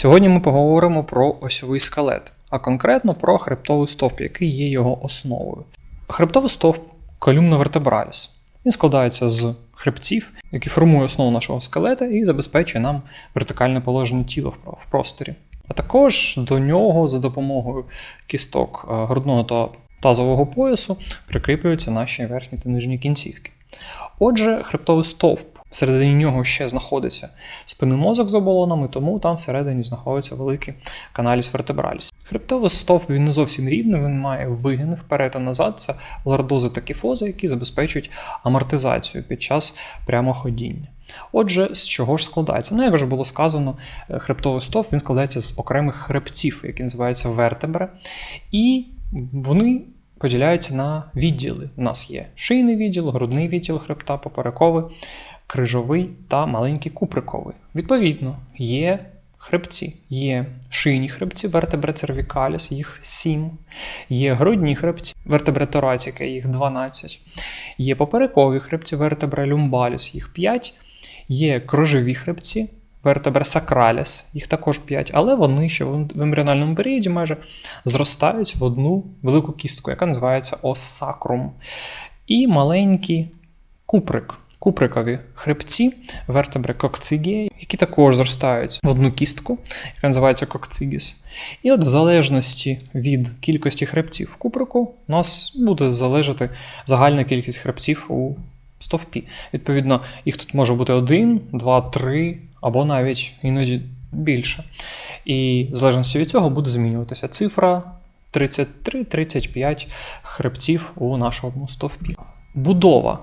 Сьогодні ми поговоримо про осьовий скелет, а конкретно про хребтовий стовп, який є його основою. Хребтовий стовп колюмна вертебраліс. Він складається з хребців, які формує основу нашого скелета і забезпечує нам вертикальне положення тіла в- в просторі. А також до нього за допомогою кісток е, грудного та тазового поясу прикріплюються наші верхні та нижні кінцівки. Отже, хребтовий стовп. Всередині нього ще знаходиться спинний мозок з оболонами, тому там всередині знаходиться великий каналіс вертебраліс. Хребтовий стовп він не зовсім рівний, він має вигини вперед та назад. Це лордози та кіфози, які забезпечують амортизацію під час прямоходіння. Отже, з чого ж складається? Ну, як вже було сказано, е, хребтовий стовп він складається з окремих хребців, які називаються вертебри, і вони поділяються на відділи. У нас є шийний відділ, грудний відділ хребта, поперековий, крижовий та маленький куприковий. Відповідно, є хребці, є шийні хребці, вертебре cervicalis, їх 7, є грудні хребці, вертебре thoracica, їх 12, є поперекові хребці, вертебре lumbalis, їх 5, є кружові хребці, вертебре sacralis, їх також 5, але вони ще в ембріональному періоді майже зростають в одну велику кістку, яка називається осакрум. І маленький куприк. Куприкові хребці, вертебри кокцигія, які також зростають в одну кістку, яка називається кокцигіс. І от в залежності від кількості хребців куприку, у нас буде залежати загальна кількість хребців у стовпі. Відповідно, їх тут може бути один, два, три або навіть іноді більше. І в залежності від цього буде змінюватися цифра 33-35 хребців у нашому стовпі. Будова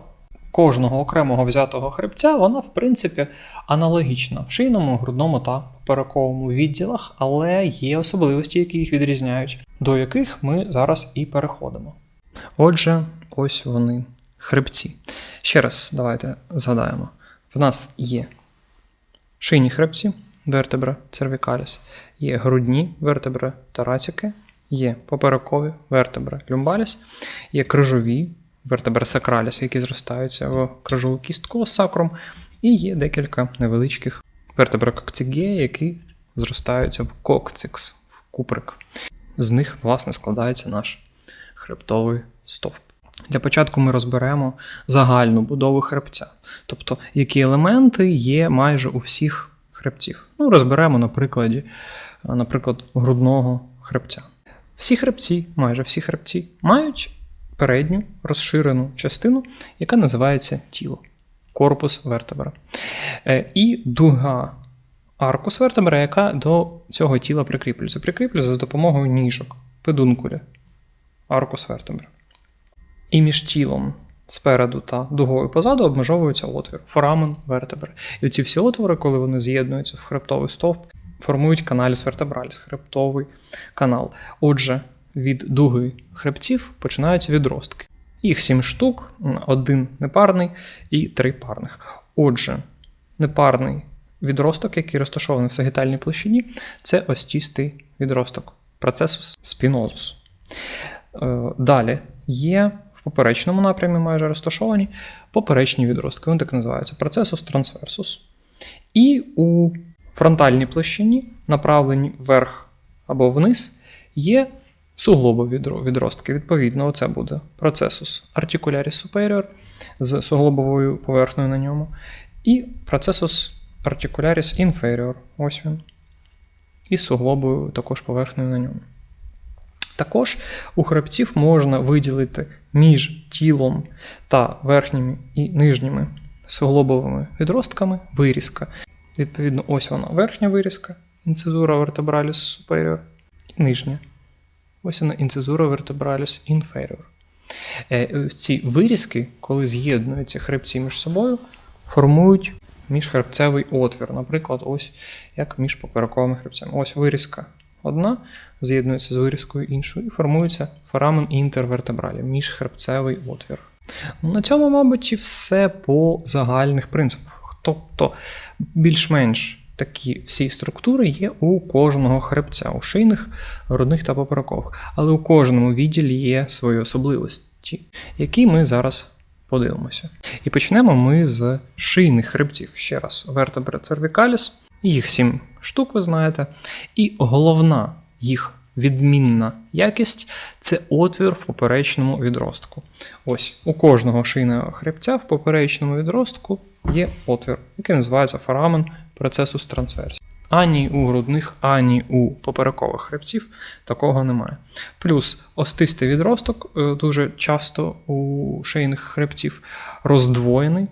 кожного окремого взятого хребця, вона, в принципі, аналогічна в шийному, грудному та поперековому відділах, але є особливості, які їх відрізняють, до яких ми зараз і переходимо. Отже, ось вони хребці. Ще раз давайте згадаємо: в нас є шийні хребці, вертебра cervicalis, є грудні вертебра thoracica, є поперекові вертебра lumbalis, є крижові вертебра sacralis, які зростаються в крижову кістку з сакром, і є декілька невеличких вертебра coccygia, які зростаються в кокцикс, в куприк. З них, власне, складається наш хребтовий стовп. Для початку ми розберемо загальну будову хребця, тобто які елементи є майже у всіх хребців. Ну, розберемо на прикладі, наприклад, грудного хребця. Всі хребці, майже всі хребці, мають передню розширену частину, яка називається тіло, корпус вертебра. Е, І дуга аркус вертебра, яка до цього тіла прикріплюється. Прикріплюється за допомогою ніжок, педункулі, аркус вертебра. І між тілом спереду та дугою позаду обмежовується отвір, форамен вертебри. І ці всі отвори, коли вони з'єднуються в хребтовий стовп, формують каналіс вертебраліс, хребтовий канал. Отже, від дуги хребців починаються відростки. Їх сім штук, один непарний і три парних. Отже, непарний відросток, який розташований в сагітальній площині, це остістий відросток процесус спінозус. Е, Далі є в поперечному напрямі майже розташовані поперечні відростки. Вони так називаються процесус трансверсус. І у фронтальній площині, направлені вверх або вниз, є суглобові відростки. Відповідно, це буде процесус articularis superior з суглобовою поверхнею на ньому. І процесус articularis inferior. Ось він. І суглобою також поверхнею на ньому. Також у хребців можна виділити між тілом та верхніми і нижніми суглобовими відростками вирізка. Відповідно, ось вона верхня вирізка, інцизура vertebralis superior, і нижня. Ось вона інцизура vertebralis inferior. Е, Ці вирізки, коли з'єднуються хребці між собою, формують міжхребцевий отвір. Наприклад, ось як між поперековими хребцями. Ось вирізка одна з'єднується з вирізкою іншою і формується форамен інтервертебралі, міжхребцевий отвір. Ну, На цьому, мабуть, і все по загальних принципах. Тобто, більш-менш такі всі структури є у кожного хребця, у шийних, грудних та поперекових. Але у кожному відділі є свої особливості, які ми зараз подивимося. І почнемо ми з шийних хребців. Ще раз, вертебра cervicalis. Їх сім штук, ви знаєте. І головна їх відмінна якість це отвір в поперечному відростку. Ось у кожного шийного хребця в поперечному відростку є отвір, який називається форамен процесу з трансверсії. Ані у грудних, ані у поперекових хребців такого немає. Плюс остистий відросток е, дуже часто у шийних хребців роздвоєний,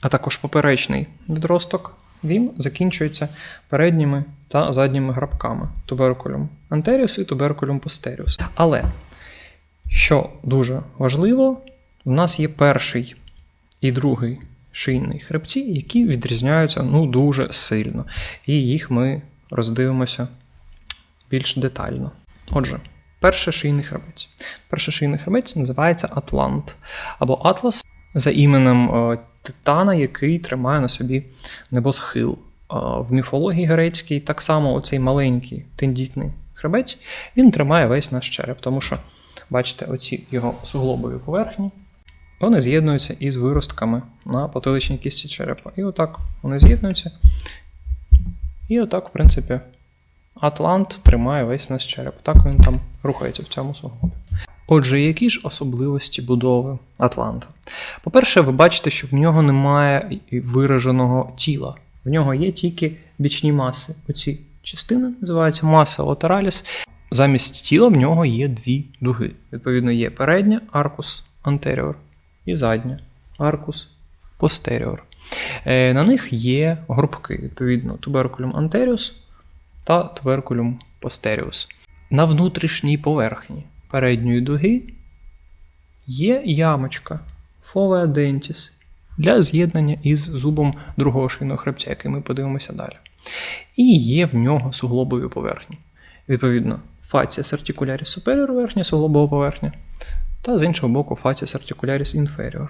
а також поперечний відросток. Він закінчується передніми та задніми грабками туберкулем anterius і туберкулем posterius. Але, що дуже важливо, в нас є перший і другий шийний хребці, які відрізняються ну, дуже сильно. І їх ми роздивимося більш детально. Отже, перший шийний хребець. Перший шийний хребець називається Атлант або Атлас за іменем е, Титана, який тримає на собі небосхил. Е, В міфології грецькій так само оцей маленький тендітний хребець він тримає весь наш череп, тому що, бачите, оці його суглобові поверхні, вони з'єднуються із виростками на потиличній кісті черепа. І отак вони з'єднуються. І отак, в принципі, Атлант тримає весь наш череп. Так він там рухається в цьому суглобі. Отже, які ж особливості будови Атланта? По-перше, ви бачите, що в нього немає вираженого тіла. В нього є тільки бічні маси. Оці частини називаються маса латераліс. Замість тіла в нього є дві дуги. Відповідно, є передня аркус anterior і задня аркус posterior. Е, На них є горбки, відповідно, туберкулюм anterius та туберкулюм posterius. На внутрішній поверхні передньої дуги є ямочка фовea dentis для з'єднання із зубом другого шийного хребця, який ми подивимося далі. І є в нього суглобові поверхні. Відповідно, facies articularis superior верхня суглобова поверхня, та з іншого боку facies articularis inferior.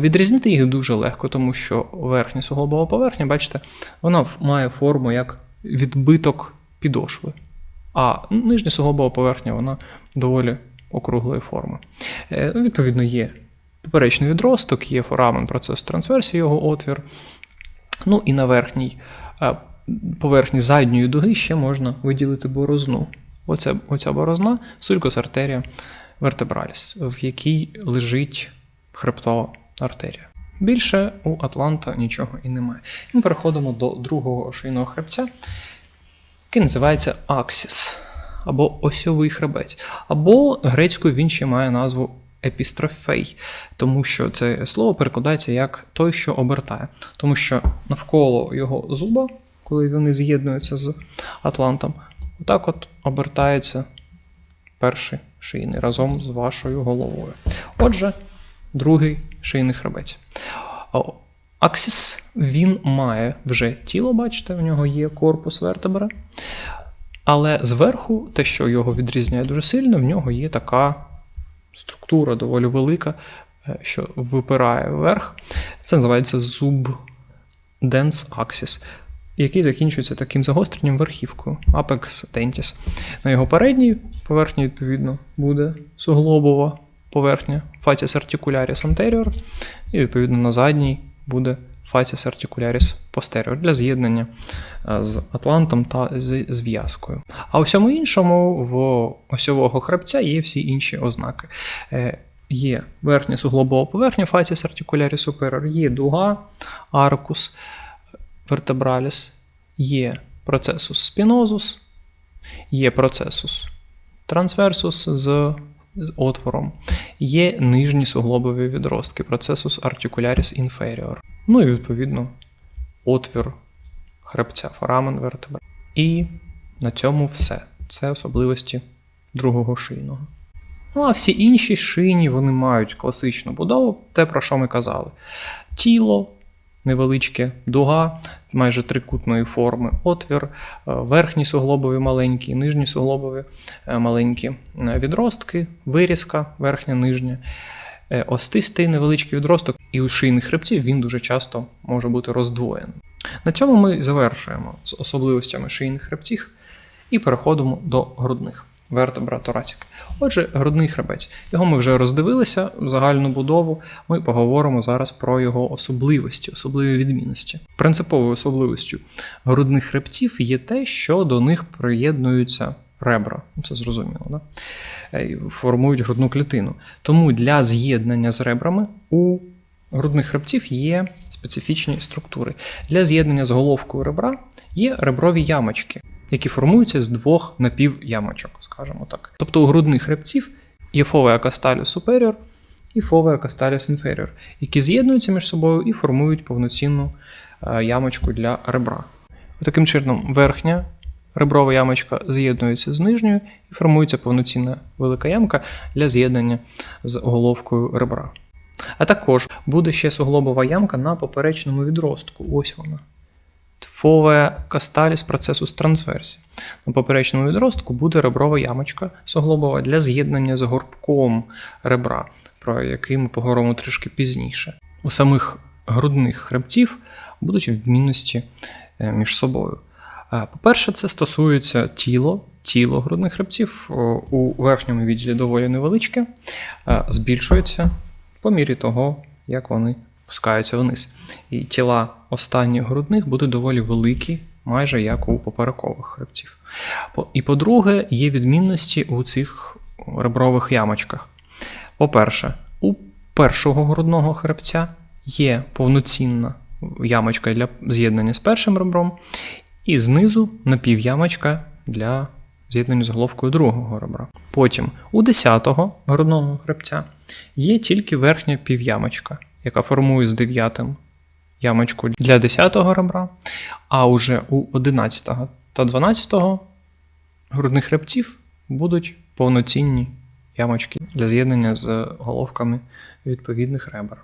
Відрізнити їх дуже легко, тому що верхня суглобова поверхня, бачите, вона має форму як відбиток підошви. А нижня суглобова поверхня вона доволі округлої форми. Е, ну, Відповідно, є поперечний відросток, є форамен процес трансверсії, його отвір. Ну і на верхній е, поверхні задньої дуги ще можна виділити борозну. Оце, оця борозна сулькос артерія вертебраліс, в якій лежить хребтова артерія. Більше у Атланта нічого і немає. Ми переходимо до другого шийного хребця, який називається аксіс, або осьовий хребець. Або грецькою він ще має назву епістрофей, тому що це слово перекладається як той, що обертає. Тому що навколо його зуба, коли вони з'єднуються з Атлантом, отак от обертається перший шийний разом з вашою головою. Отже, другий шийний хребець. Аксіс він має вже тіло, бачите, в нього є корпус вертебра. Але зверху, те, що його відрізняє дуже сильно, в нього є така структура доволі велика, е, що випирає вверх. Це називається зуб dense axis, який закінчується таким загостренням верхівкою apex dentis. На його передній поверхні, відповідно, буде суглобова поверхня facies articularis anterior, і, відповідно, на задній буде facies articularis posterior для з'єднання е, з атлантом та з зв'язкою. А у всьому іншому в осьового хребця є всі інші ознаки. Е, Є верхня суглобова поверхня facies articularis superior, є дуга, аркус vertebralis, є процесус spinosus, є процесус з з отвором, є нижні суглобові відростки, процесус articularis inferior. Ну і відповідно отвір хребця, форамен вертебра. І на цьому все. Це особливості другого шийного. Ну а всі інші шийні вони мають класичну будову, те, про що ми казали. Тіло, невеличке дуга, майже трикутної форми, отвір, е, верхні суглобові маленькі, нижні суглобові е, маленькі е, відростки, вирізка, верхня, нижня. Остистий невеличкий відросток, і у шийних хребців він дуже часто може бути роздвоєним. На цьому ми завершуємо з особливостями шийних хребців і переходимо до грудних. Вертебра торацік. Отже, грудний хребець. Його ми вже роздивилися, загальну будову. Ми поговоримо зараз про його особливості, особливі відмінності. Принциповою особливістю грудних хребців є те, що до них приєднуються ребра. Це зрозуміло, да? Е, формують грудну клітину. Тому для з'єднання з ребрами у грудних хребців є специфічні структури. Для з'єднання з головкою ребра є реброві ямочки, які формуються з двох напівямочок, скажімо так. Тобто у грудних хребців є фове акасталіс superior і фове акасталіс inferior, які з'єднуються між собою і формують повноцінну е, ямочку для ребра. Таким чином, верхня реброва ямочка з'єднується з нижньою і формується повноцінна велика ямка для з'єднання з головкою ребра. А також буде ще суглобова ямка на поперечному відростку. Ось вона. Тфове процесу з трансверсії. На поперечному відростку буде реброва ямочка суглобова для з'єднання з горбком ребра, про який ми поговоримо трішки пізніше. У самих грудних хребців будуть відмінності е, між собою. Е, По-перше, це стосується тіло. Тіло грудних хребців у верхньому відділі доволі невеличке, е, збільшується по мірі того, як вони пускаються вниз. І тіла останніх грудних будуть доволі великі, майже як у поперекових хребців. І по-друге, є відмінності у цих ребрових ямочках. По-перше, у першого грудного хребця є повноцінна ямочка для з'єднання з першим ребром, і знизу напівямочка для з'єднання з головкою другого ребра. Потім у 10-го грудного хребця є тільки верхня півямочка, яка формує з дев'ятим ямочку для 10-го ребра, а уже у 11-го та 12-го грудних хребців будуть повноцінні ямочки для з'єднання з головками відповідних ребер.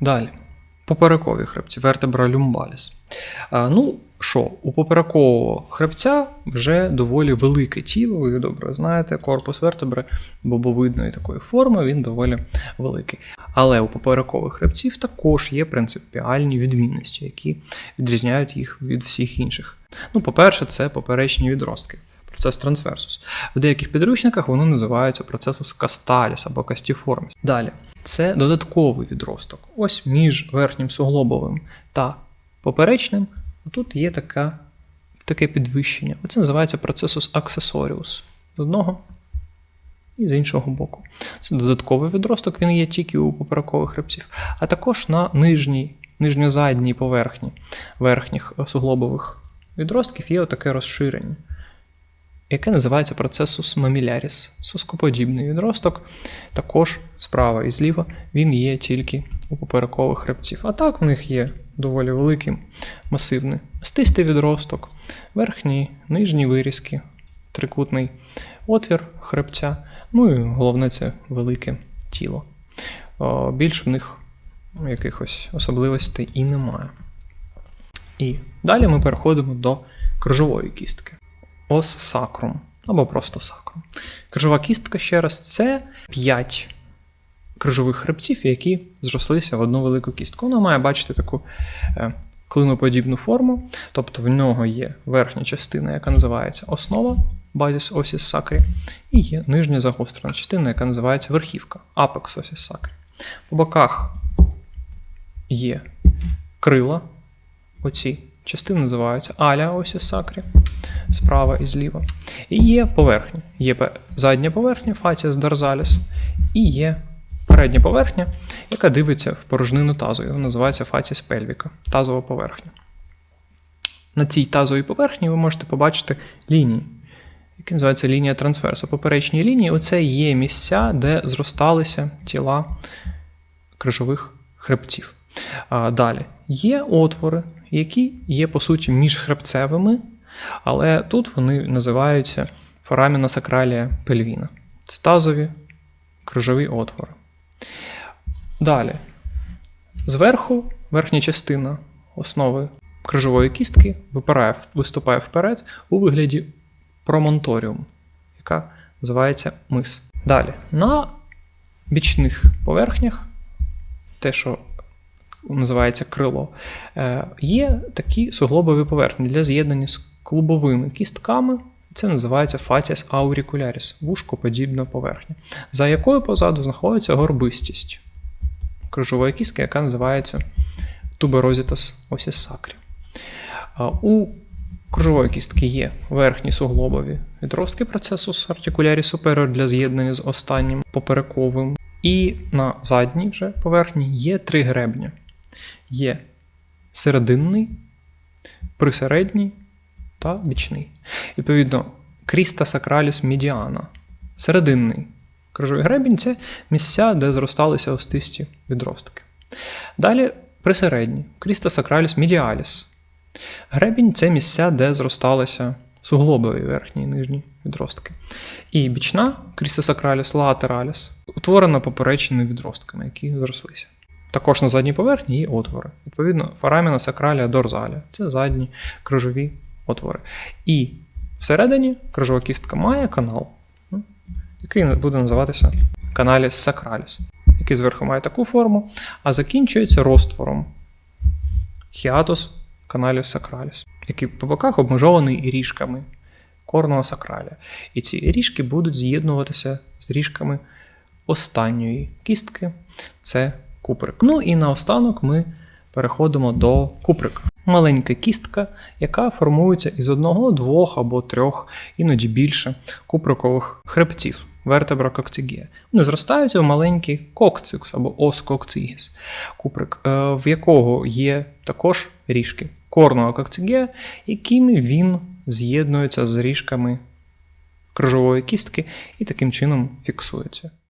Далі. Поперекові хребці, вертебра люмбаліс. Ну що, у поперекового хребця вже доволі велике тіло, ви добре знаєте, корпус вертебри бобовидної такої форми, він доволі великий. Але у поперекових хребців також є принципіальні відмінності, які відрізняють їх від всіх інших. Ну, по-перше, це поперечні відростки. Процес трансверсус. В деяких підручниках воно називається процесус касталіс або кастіформіс. Далі, це додатковий відросток. Ось між верхнім суглобовим та поперечним. Тут є така, таке підвищення. Це називається процесус аксесоріус. З одного і з іншого боку. Це додатковий відросток, він є тільки у поперекових хребців, а також на нижній, нижньозадній поверхні верхніх суглобових відростків є отаке розширення яке називається процесус маміляріс. Соскоподібний відросток, також справа і зліва, він є тільки у поперекових хребців. А так в них є доволі великий масивний стистий відросток, верхні, нижні вирізки, трикутний отвір хребця, ну і головне це велике тіло. Більш в них якихось особливостей і немає. І далі ми переходимо до крижової кістки ос сакрум або просто сакрум. Крижова кістка ще раз це 5 крижових хребців, які зрослися в одну велику кістку. Вона має бачити таку е, клиноподібну форму, тобто в нього є верхня частина, яка називається основа базіс осіс сакрі, і є нижня загострена частина, яка називається верхівка апекс осіс сакрі. По боках є крила, оці частини називаються аля осіс сакрі справа і зліва. І є поверхня. Є задня поверхня, фація дорзаліс, і є передня поверхня, яка дивиться в порожнину тазу. Вона називається фація пельвіка, тазова поверхня. На цій тазовій поверхні ви можете побачити лінії, які називаються лінія трансферсу. Поперечні лінії оце є місця, де зросталися тіла крижових хребців. Далі є отвори, які є, по суті, міжхребцевими але тут вони називаються фораміна сакралія пельвіна. Це тазові крижові отвори. Далі. Зверху верхня частина основи крижової кістки випирає, виступає вперед у вигляді промонторіум, яка називається мис. Далі. На бічних поверхнях, те, що називається крило, е, є такі суглобові поверхні для з'єднання з клубовими кістками, Це називається facies auricularis, вушкоподібна поверхня, за якою позаду знаходиться горбистість крижової кістки, яка називається tuberositas osis sacri. А У кружової кістки є верхні суглобові відростки процесу артикулярі superior для з'єднання з останнім поперековим. І на задній вже поверхні є три гребня: є серединний, присередній та бічний. Відповідно, кріста сакраліс медіана. Серединний крижовий гребінь це місця, де зросталися остисті відростки. Далі присередній кріста сакраліс медіаліс. Гребінь це місця, де зросталися суглобові верхні і нижні відростки. І бічна кріста сакраліс латераліс утворена поперечними відростками, які зрослися. Також на задній поверхні є отвори. Відповідно, фораміна сакралія дорзалія це задні крижові отвори. І всередині крижова кістка має канал, ну, який буде називатися каналіс сакраліс, який зверху має таку форму, а закінчується розтвором хіатус каналіс сакраліс, який по боках обмежований і ріжками корного сакраля. І ці ріжки будуть з'єднуватися з ріжками останньої кістки це куприк. Ну і наостанок ми переходимо до куприка. Маленька кістка, яка формується із одного, двох або трьох, іноді більше куприкових хребтів. Вертебра кокцигія. Вони зростаються в маленький кокцикс або ос кокцигіс, куприк, е, в якого є також ріжки корного кокцигія, якими він з'єднується з ріжками крижової кістки і таким чином фіксується.